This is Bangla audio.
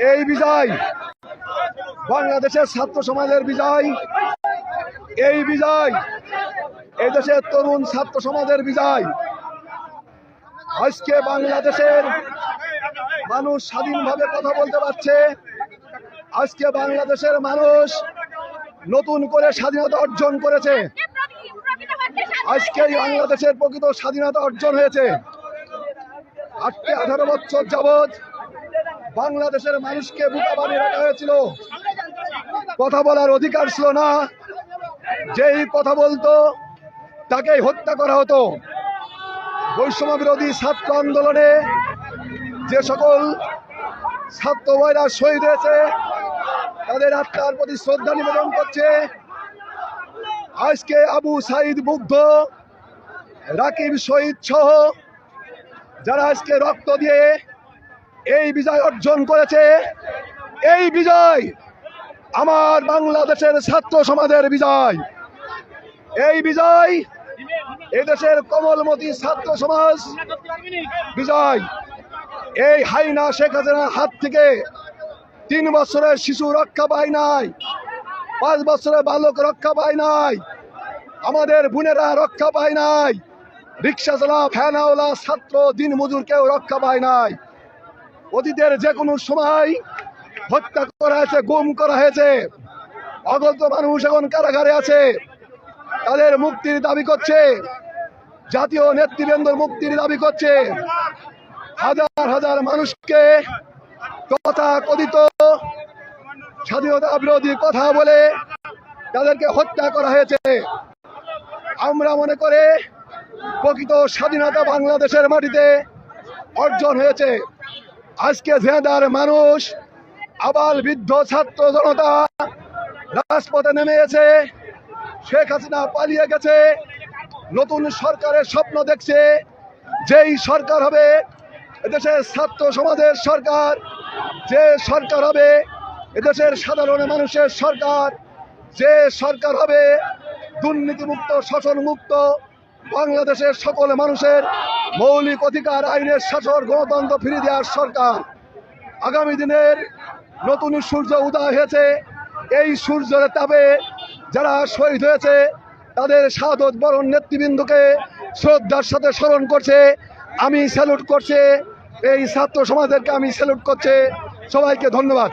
এই বিজয়। বাংলাদেশের ছাত্র সমাজের বিজয়। এই বিজয়। এই দেশের তরুণ ছাত্র সমাজের বিজয়। আজকে বাংলাদেশের মানুষ স্বাধীনভাবে কথা বলতে পারছে। আজকে বাংলাদেশের মানুষ নতুন করে স্বাধীনতা অর্জন করেছে। আজকে বাংলাদেশের প্রকৃত স্বাধীনতা অর্জন হয়েছে। আজকে আঠারো বছর যাবৎ বাংলাদেশের মানুষকে বুকা বানিয়ে রাখা হয়েছিল। কথা বলার অধিকার ছিল না। যেই কথা বলতো, তাকেই হত্যা করা হতো। বৈষম্য বিরোধী ছাত্র আন্দোলনে যে সকল ছাত্র ভাইরা শহীদ হয়েছে, তাদের আত্মার প্রতি শ্রদ্ধা নিবেদন করছে। আজকে আবু সাইদ মুগ্ধ, রাকিব শহীদ সহ, যারা আজকে রক্ত দিয়ে এই বিজয় অর্জন করেছে। এই বিজয় আমার বাংলাদেশের ছাত্র সমাজের বিজয়। এই বিজয় এদেশের কমলমতি ছাত্র সমাজ বিজয়। এই হাইনা শেখ হাসিনার হাত থেকে তিন বছরের শিশু রক্ষা পায় নাই, পাঁচ বছরের বালক রক্ষা পায় নাই, আমাদের বোনেরা রক্ষা পায় নাই, রিক্সা চালা ফ্যানাওয়ালা ছাত্র দিন মজুর কেউ রক্ষা পায় নাই। অতীতের যে কোনো সময় হত্যা করা হয়েছে, গুম করা হয়েছে, অগত মানুষ এখন কারাগারে আছে, তাদের মুক্তির দাবি করছে, জাতীয় নেতৃবৃন্দর মুক্তির দাবি করছে। হাজার হাজার মানুষকে তথা কথিত স্বাধীনতা বিরোধী কথা বলে তাদেরকে হত্যা করা হয়েছে। আমরা মনে করে প্রকৃত স্বাধীনতা বাংলাদেশের মাটিতে অর্জন হয়েছে। আজকে জেদার মানুষ আবাল বৃদ্ধ ছাত্র জনতা রাজপথে নেমে এসে শেখ হাসিনা পালিয়ে গেছে। নতুন সরকারের স্বপ্ন দেখছে। যেই সরকার হবে, এদেশের ছাত্র সমাজের সরকার। যে সরকার হবে, এদেশের সাধারণ মানুষের সরকার। যে সরকার হবে, দুর্নীতিমুক্ত, শোষণমুক্ত বাংলাদেশের সকল মানুষের মৌলিক অধিকার, আইনের শাসন, গণতন্ত্র ফিরিয়ে দেওয়ার সরকার। আগামী দিনের নতুন সূর্য উদয় হয়েছে। এই সূর্যের তাপে যারা শহীদ হয়েছে, তাদের সাদত বরণ নেতৃবৃন্দকে শ্রদ্ধার সাথে স্মরণ করছে। আমি স্যালুট করছে। এই ছাত্র সমাজেরকে আমি স্যালুট করছে। সবাইকে ধন্যবাদ।